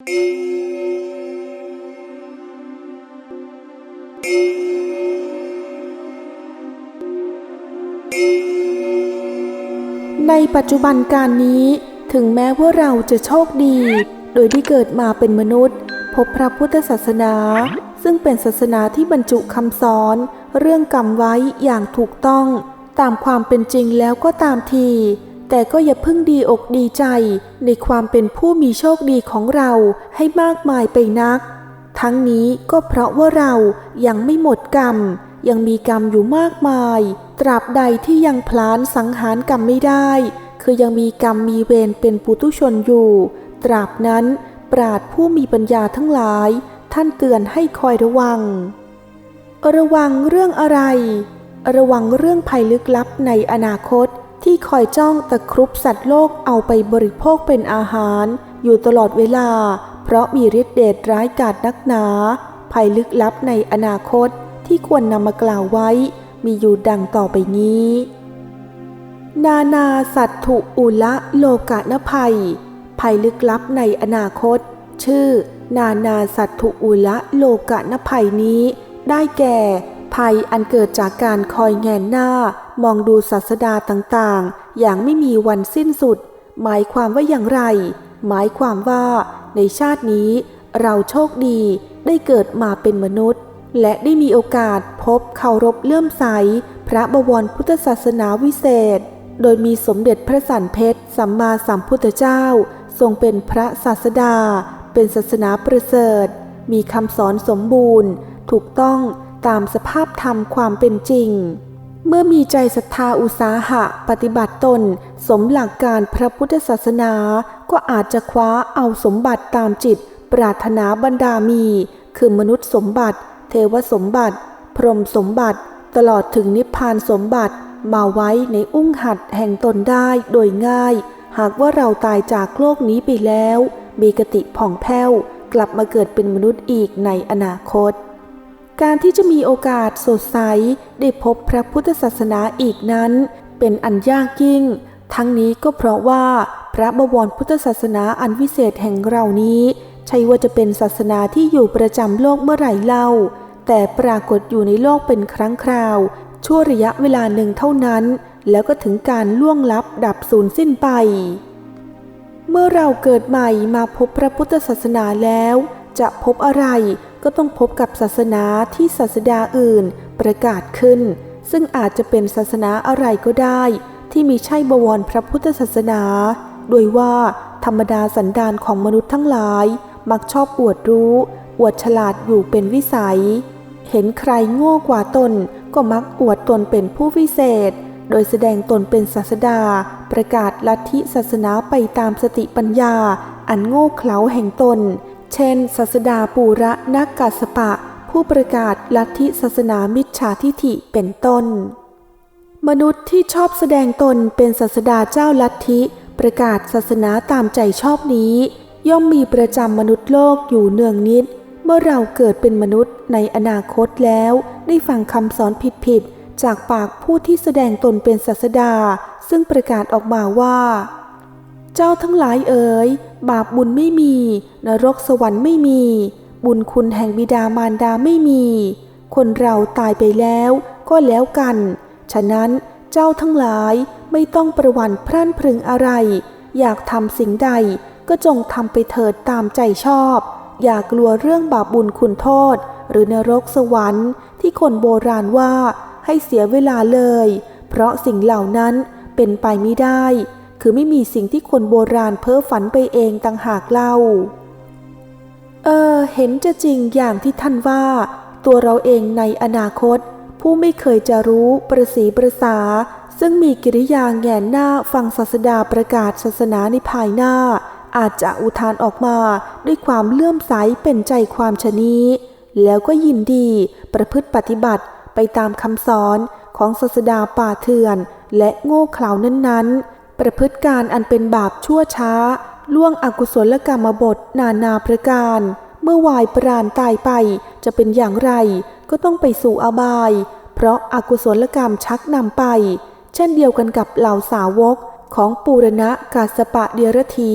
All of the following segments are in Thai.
ในปัจจุบันการนี้ ถึงแม้ว่าเราจะโชคดี โดยที่เกิดมาเป็นมนุษย์ พบพระพุทธศาสนา ซึ่งเป็นศาสนาที่บรรจุคำสอน เรื่องกรรมไว้อย่างถูกต้อง ตามความเป็นจริงแล้วก็ตามที แต่ก็อย่าเพิ่งดีอกดีใจในความเป็นผู้มีโชคดีของเราให้มากมายไปนัก ทั้งนี้ก็เพราะว่าเรายังไม่หมดกรรม ยังมีกรรมอยู่มากมาย ตราบใดที่ยังพลานสังหารกรรมไม่ได้ คือยังมีกรรมมีเวรเป็นปุตุชนอยู่ ตราบนั้น ปราดผู้มีปัญญาทั้งหลาย ท่านเตือนให้คอยระวัง ระวังเรื่องอะไร ระวังเรื่องภัยลึกลับในอนาคต ที่คอยจ้องตะครุบสัตว์โลกเอาไปบริโภคเป็นอาหาร อยู่ตลอดเวลา เพราะมีฤทธิ์เดชร้ายกาจนักหนา ภัยลึกลับในอนาคตที่ควรนำมากล่าวไว้ มีอยู่ดังต่อไปนี้ นานาสัตถุอุละโลกะนภัย ภัยลึกลับในอนาคต ชื่อ นานาสัตถุอุละโลกะนภัยนี้ ได้แก่ ภัยอันเกิดจากการคอยแงนหน้า มองดูศาสดาต่างๆ อย่างไม่มีวันสิ้นสุด หมายความว่าอย่างไร หมายความว่าในชาตินี้เราโชคดีได้เกิดมาเป็นมนุษย์ และได้มีโอกาสพบเคารพเลื่อมใส พระบวรพุทธศาสนาวิเศษ โดยมีสมเด็จพระสันเพชรสัมมาสัมพุทธเจ้า ทรงเป็นพระศาสดา เป็นศาสนาประเสริฐ มีคำสอนสมบูรณ์ ถูกต้องตามสภาพธรรมความเป็นจริง เมื่อมีใจศรัทธาอุตสาหะปฏิบัติตน สมหลักการพระพุทธศาสนา ก็อาจจะคว้าเอาสมบัติตามจิต ปรารถนาบรรดามี คือมนุษย์สมบัติ เทวสมบัติ พรหมสมบัติ ตลอดถึงนิพพานสมบัติ มาไว้ในอุ้งหัดแห่งตนได้โดยง่าย หากว่าเราตายจากโลกนี้ไปแล้ว มีกติผ่องแผ้ว กลับมาเกิดเป็นมนุษย์อีกในอนาคต การที่จะมีโอกาสสดใสได้พบพระพุทธศาสนาอีกนั้น เป็นอันยากยิ่ง ทั้งนี้ก็เพราะว่าพระบวรพุทธศาสนาอันวิเศษแห่งเรานี้ใช่ว่าจะเป็นศาสนาที่อยู่ประจำโลกเมื่อไหร่เล่า แต่ปรากฏอยู่ในโลกเป็นครั้งคราว ชั่วระยะเวลาหนึ่งเท่านั้น แล้วก็ถึงการล่วงลับดับสูญสิ้นไป เมื่อเราเกิดใหม่มาพบพระพุทธศาสนาแล้ว จะพบอะไร ก็ต้องพบกับศาสนาที่ศาสดาอื่นประกาศขึ้น ซึ่งอาจจะเป็นศาสนาอะไรก็ได้ ที่มีใช่บวรพระพุทธศาสนา โดยว่าธรรมดาสันดานของมนุษย์ทั้งหลาย มักชอบอวดรู้ อวดฉลาดอยู่เป็นวิสัย เห็นใครโง่กว่าตน ก็มักอวดตนเป็นผู้วิเศษ โดยแสดงตนเป็นศาสดา ประกาศลัทธิศาสนาไปตามสติปัญญา อันโง่เขลาแห่งตน เช่นศาสดาปูระนักกัสปะ ผู้ประกาศลัทธิศาสนามิจฉาทิฐิเป็นต้น มนุษย์ที่ชอบแสดงตนเป็นศาสดาเจ้าลัทธิประกาศศาสนาตามใจชอบนี้ ย่อมมีประจำมนุษย์โลกอยู่เนืองนิด เมื่อเราเกิดเป็นมนุษย์ในอนาคตแล้ว ได้ฟังคำสอนผิดๆจากปากผู้ที่แสดงตนเป็นศาสดา ซึ่งประกาศออกมาว่า เจ้าทั้งหลายเอ๋ย บาปบุญไม่มี นรกสวรรค์ไม่มี บุญคุณแห่งบิดามารดาไม่มี คนเราตายไปแล้วก็แล้วกัน ฉะนั้นเจ้าทั้งหลายไม่ต้องประวันพรั่นพรึงอะไร อยากทำสิ่งใดก็จงทำไปเถิดตามใจชอบ อย่ากลัวเรื่องบาปบุญคุณโทษ หรือนรกสวรรค์ ที่คนโบราณว่าให้เสียเวลาเลย เพราะสิ่งเหล่านั้นเป็นไปไม่ได้ คือไม่มีสิ่งที่คนโบราณเพ้อฝันไปเองต่างหากเล่า เออ เห็นจะจริงอย่างที่ท่านว่า ตัวเราเองในอนาคต ผู้ไม่เคยจะรู้ประสีประสา ซึ่งมีกิริยาแงนหน้าฟังศาสดาประกาศศาสนาในภายหน้า อาจจะอุทานออกมาด้วยความเลื่อมใสเป็นใจความชะนี้ แล้วก็ยินดีประพฤติปฏิบัติไปตามคำสอนของศาสดาป่าเถื่อนและโง่เขลานั้นๆ ประพฤติการอันเป็นบาปชั่วช้า ล่วงอกุศลกรรมบทนานาประการ เมื่อวายปราณตายไปจะเป็นอย่างไร ก็ต้องไปสู่อบาย เพราะอากุศลกรรมชักนำไป เช่นเดียวกันกับเหล่าสาวกของปูรณะกาสปะเดียรถี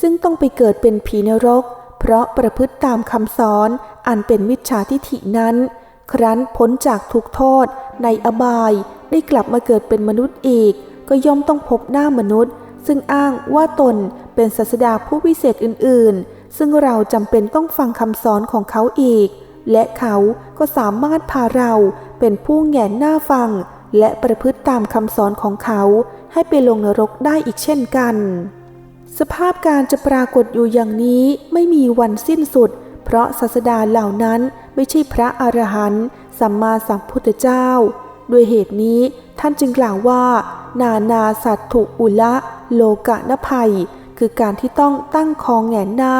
ซึ่งต้องไปเกิดเป็นผีนรก เพราะประพฤติตามคำสอนอันเป็นมิจฉาทิฐินั้น ครั้นพ้นจากทุกโทษในอบายได้กลับมาเกิดเป็นมนุษย์อีก ก็ย่อมต้องพบหน้ามนุษย์ ซึ่งอ้างว่าตนเป็นศาสดาผู้วิเศษอื่น ๆ ซึ่งเราจำเป็นต้องฟังคำสอนของเขาอีก และเขาก็สามารถพาเราเป็นผู้แหงนหน้าฟัง และประพฤติตามคำสอนของเขาให้ไปลงนรกได้อีกเช่นกัน สภาพการจะปรากฏอยู่อย่างนี้ไม่มีวันสิ้นสุด เพราะศาสดาเหล่านั้นไม่ใช่พระอรหันต์สัมมาสัมพุทธเจ้า ด้วยเหตุนี้ท่านจึงกล่าวว่า นานาสัตถุอุละโลกะนภัย คือการที่ต้องตั้งคองแหงนหน้า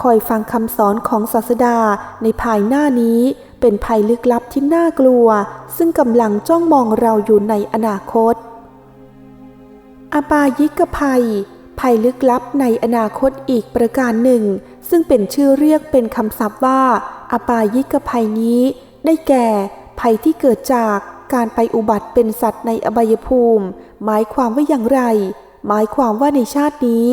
คอยฟังคำสอนของศาสดาในภายหน้านี้ เป็นภัยลึกลับที่น่ากลัว ซึ่งกำลังจ้องมองเราอยู่ในอนาคต อบายิกภัย ภัยลึกลับในอนาคตอีกประการหนึ่ง ซึ่งเป็นชื่อเรียกเป็นคำศัพท์ว่า อบายิกภัยนี้ ได้แก่ ภัยที่เกิดจาก การไปอุบัติเป็นสัตว์ในอบายภูมิ หมายความว่าอย่างไร หมายความว่าในชาตินี้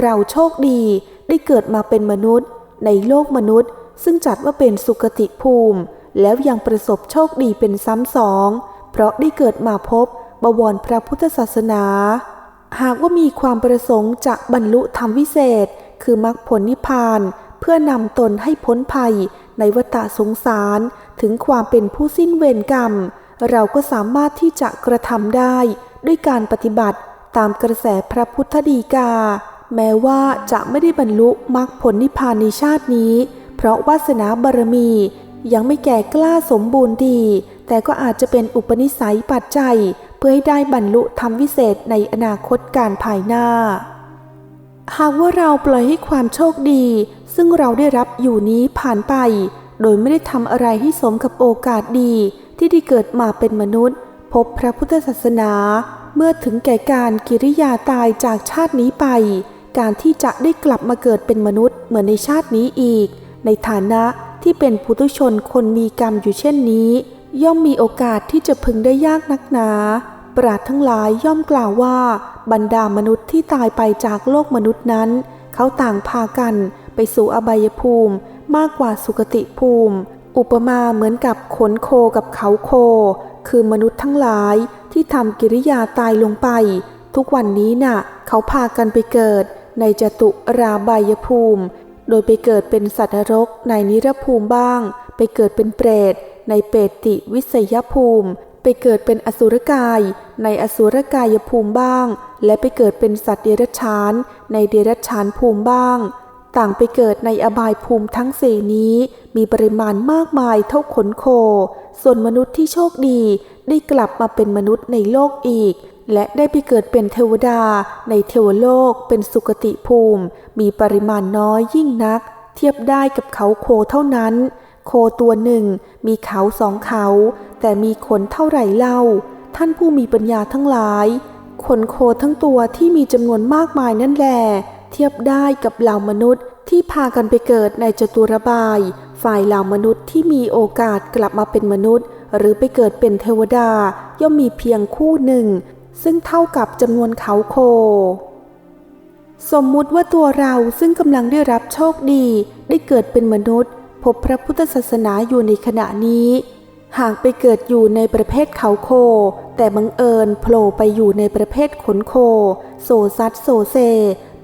เราโชคดีได้เกิดมาเป็นมนุษย์ ในโลกมนุษย์ ซึ่งจัดว่าเป็นสุคติภูมิ แล้วยังประสบโชคดีเป็นซ้ำสอง เพราะได้เกิดมาพบบวรพระพุทธศาสนา หากว่ามีความประสงค์จะบรรลุธรรมวิเศษ คือมรรคผลนิพพาน เพื่อนำตนให้พ้นภัยในวัฏสงสารถึงความเป็นผู้สิ้นเวรกรรม เราก็สามารถที่จะกระทำได้ด้วยการปฏิบัติตามกระแสพระพุทธดีกา แม้ว่าจะไม่ได้บรรลุมรรคผลนิพพานในชาตินี้ เพราะวาสนาบารมี ยังไม่แก่กล้าสมบูรณ์ดี แต่ก็อาจจะเป็นอุปนิสัยปัจจัย เพื่อให้ได้บรรลุธรรมวิเศษในอนาคตการภายหน้า หากว่าเราปล่อยให้ความโชคดี ซึ่งเราได้รับอยู่นี้ผ่านไป โดยไม่ได้ทำอะไรให้สมกับโอกาสดี ที่ได้เกิดมาเป็นมนุษย์ พบพระพุทธศาสนา เมื่อถึงแก่การกิริยาตายจากชาตินี้ไป การที่จะได้กลับมาเกิดเป็นมนุษย์เหมือนในชาตินี้อีก ในฐานะที่เป็นปุถุชนคนมีกรรมอยู่เช่นนี้ ย่อมมีโอกาสที่จะพึงได้ยากนักหนา ปราดทั้งหลายย่อมกล่าวว่า บรรดามนุษย์ที่ตายไปจากโลกมนุษย์นั้น เขาต่างพากันไปสู่อบายภูมิมากกว่าสุคติภูมิ อุปมาเหมือนกับขนโคกับเขาโค คือมนุษย์ทั้งหลายที่ทำกิริยาตายลงไป ทุกวันนี้น่ะ เขาพากันไปเกิดในจตุราบายภูมิ โดยไปเกิดเป็นสัตว์นรกในนิรภูมิบ้าง ไปเกิดเป็นเปรต ในเปติวิสยภูมิ ไปเกิดเป็นอสุรกาย ในอสุรกายภูมิบ้าง และไปเกิดเป็นสัตว์เดรัจฉาน ในเดรัจฉานภูมิบ้าง ต่างไปเกิดในอบายภูมิทั้งสี่นี้ มีปริมาณมากมายเท่าขนโค ส่วนมนุษย์ที่โชคดีได้กลับมาเป็นมนุษย์ในโลกอีก และได้ไปเกิดเป็นเทวดา ในเทวโลกเป็นสุคติภูมิ มีปริมาณน้อยยิ่งนัก เทียบได้กับเขาโคเท่านั้น โคตัวหนึ่ง มีเขาสองเขา แต่มีขนเท่าไหร่เล่า ท่านผู้มีปัญญาทั้งหลายขนโคทั้งตัวที่มีจำนวนมากมายนั่นแหละ เทียบได้กับเหล่ามนุษย์ที่พากันไปเกิดในจตุรบาย ฝ่ายเหล่ามนุษย์ที่มีโอกาสกลับมาเป็นมนุษย์ หรือไปเกิดเป็นเทวดาย่อมมีเพียงคู่หนึ่ง ซึ่งเท่ากับจำนวนเขาโค สมมุติว่าตัวเราซึ่งกำลังได้รับโชคดี ได้เกิดเป็นมนุษย์ พบพระพุทธศาสนาอยู่ในขณะนี้ หากไปเกิดอยู่ในประเภทเขาโค แต่บังเอิญโผล่ไปอยู่ในประเภทขนโค โซซัดโซเซ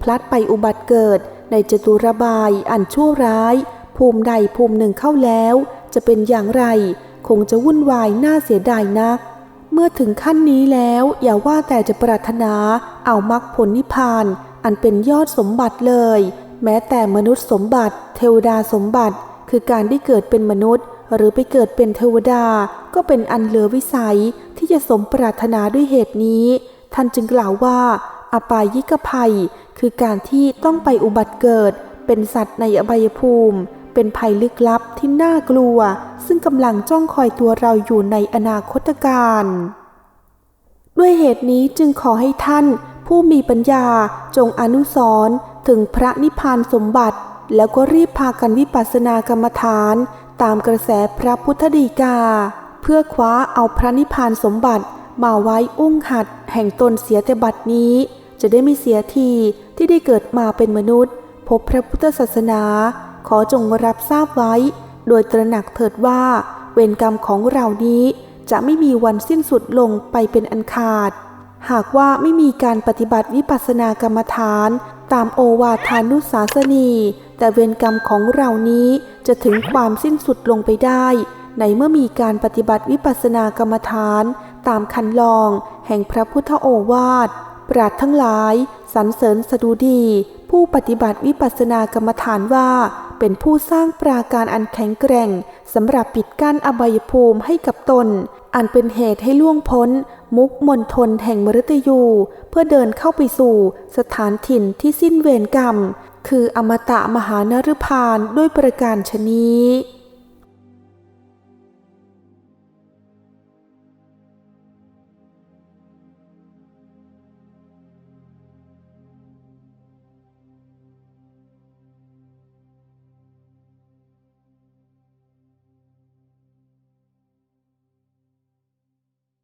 พลัดไปอุบัติเกิดในจตุรบายอันชั่วร้าย ภูมิใดภูมิหนึ่งเข้าแล้ว จะเป็นอย่างไร คงจะวุ่นวายน่าเสียดายนัก เมื่อถึงขั้นนี้แล้วอย่าว่าแต่จะปรารถนาเอามรรคผลนิพพาน อันเป็นยอดสมบัติเลย แม้แต่มนุษย์สมบัติ เทวดาสมบัติ คือการได้เกิดเป็นมนุษย์ หรือไปเกิดเป็นเทวดา ก็เป็นอันเหลือวิสัยที่จะสมปรารถนาด้วยเหตุนี้ ท่านจึงกล่าวว่า อปายิกภัย คือการที่ต้องไปอุบัติเกิด เป็นสัตว์ในอบายภูมิ เป็นภัยลึกลับที่น่ากลัว ซึ่งกำลังจ้องคอยตัวเราอยู่ในอนาคตการ ด้วยเหตุนี้จึงขอให้ท่านผู้มีปัญญาจงอนุสร์ถึงพระนิพพานสมบัติ แล้วก็รีบพากันวิปัสสนากรรมฐาน ตามกระแสพระพุทธดีกา เพื่อคว้าเอาพระนิพพานสมบัติมาไว้อุ้งหัดแห่งตนเสียแต่บัดนี้ จะได้ไม่เสียทีที่ได้เกิดมาเป็นมนุษย์ พบพระพุทธศาสนา ขอจงรับทราบไว้ โดยตระหนักเถิดว่า เวรกรรมของเรานี้จะไม่มีวันสิ้นสุดลงไปเป็นอันขาด หากว่าไม่มีการปฏิบัติวิปัสสนากรรมฐาน ตามโอวาทานุสาสนี แต่เวรกรรมของเรานี้จะถึงความสิ้นสุดลงไปได้ในเมื่อมีการปฏิบัติวิปัสสนากรรมฐาน ตามคันลอง แห่งพระพุทธโอวาท ราดทั้งหลายสรรเสริญสดุดี ผู้ปฏิบัติวิปัสสนากรรมฐานว่า เป็นผู้สร้างปราการอันแข็งแกร่งสำหรับปิดกั้นอบายภูมิให้กับตน อันเป็นเหตุให้ล่วงพ้น มุกมนทนแห่งมฤตยู เพื่อเดินเข้าไปสู่สถานถิ่นที่สิ้นเวรกรรม คืออมตะมหานรพานด้วยประการชนี้